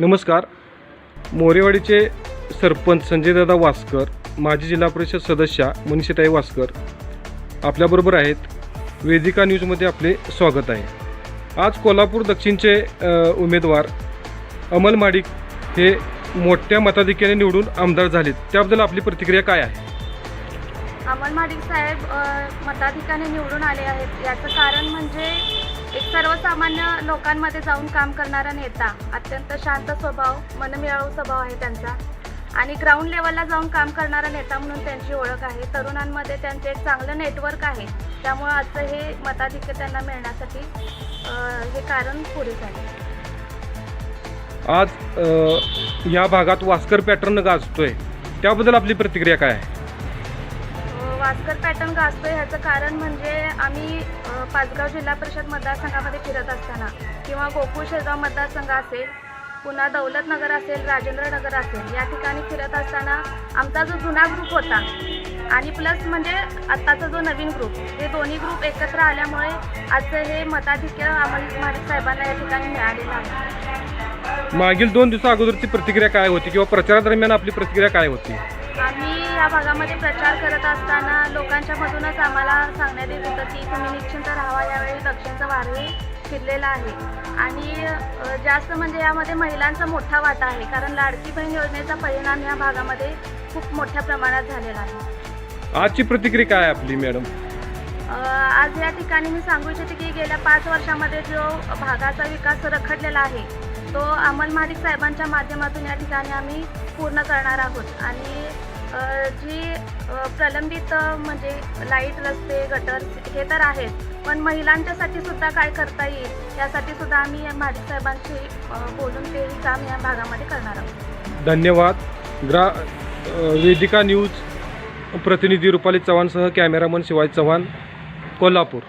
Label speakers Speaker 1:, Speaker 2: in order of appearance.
Speaker 1: नमस्कार. मोरेवाडीचे सरपंच संजयदादा वासकर माजी जिल्हा परिषद सदस्या मनीषाताई वासकर आपल्याबरोबर आहेत. वेदिका न्यूजमध्ये आपले स्वागत आहे. आज कोल्हापूर दक्षिणचे उमेदवार अमल माडिक हे मोठ्या मताधिक्याने निवडून आमदार झालेत. त्याबद्दल आपली प्रतिक्रिया काय आहे?
Speaker 2: अमल माडिक साहेब मताधिकाने निवडून आले आहेत. याचं कारण म्हणजे एक सर्वसामान्य लोकांमध्ये जाऊन काम करणारा नेता अत्यंत शांत स्वभाव मनमिळावू स्वभाव आहे त्यांचा. आणि ग्राउंड लेवलला जाऊन काम करणारा नेता म्हणून त्यांची ओळख आहे. तरुणांमध्ये त्यांचे एक चांगलं नेटवर्क आहे. त्यामुळं आजचं हे मताधिक्य त्यांना मिळण्यासाठी हे कारण पुरे झाले
Speaker 1: आज या भागात वास्कर पॅटर्न गाजतोय. त्याबद्दल आपली प्रतिक्रिया काय आहे?
Speaker 2: वास्कर पॅटर्न गाजतोय ह्याचं कारण म्हणजे आम्ही पाचगाव जिल्हा परिषद मतदारसंघामध्ये फिरत असताना किंवा गोकुळ शेगाव मतदारसंघ असेल पुन्हा दौलतनगर असेल राजेंद्रनगर असेल या ठिकाणी फिरत असताना आमचा जो जुना ग्रुप होता आणि प्लस म्हणजे आत्ताचा जो नवीन ग्रुप हे दोन्ही ग्रुप एकत्र आल्यामुळे आजचं हे मताधिक्य आम्हाला माडिक साहेबांना या ठिकाणी मिळालेलं आहे.
Speaker 1: मागील दोन दिवसा अगोदरची प्रतिक्रिया काय होती किंवा प्रचारादरम्यान आपली प्रतिक्रिया काय होती?
Speaker 2: आम्ही या भागामध्ये प्रचार करत असताना लोकांच्या मधूनच आम्हाला सांगण्यात येत होतं की तुम्ही निश्चिंत राहावा. यावेळी दक्षिणचं वारही फिरलेलं आहे. आणि जास्त म्हणजे यामध्ये महिलांचा मोठा वाटा आहे. कारण लाडकी बहीण योजनेचा परिणाम या भागामध्ये खूप मोठ्या प्रमाणात झालेला आहे.
Speaker 1: आजची प्रतिक्रिया काय आपली मॅडम?
Speaker 2: आज या ठिकाणी मी सांगू इच्छिते की गेल्या पाच वर्षामध्ये जो भागाचा विकास रखडलेला आहे तो अमल महाडिक साहेबांच्या माध्यमातून या ठिकाणी आम्ही पूर्ण करणार आहोत. आणि जी प्रलंबित म्हणजे लाइट रस्ते गटर हे तर आहेत पण महिलांच्यासाठी सुद्धा काय करता येईल यासाठी सुद्धा आम्ही या महाडिक साहेबांशी बोलून ते काम या भागामध्ये करणार आहोत.
Speaker 1: धन्यवाद. ग्रा वेदिका न्यूज प्रतिनिधी रुपाली चव्हाणसह कॅमेरामन शिवाजी चव्हाण कोल्हापूर.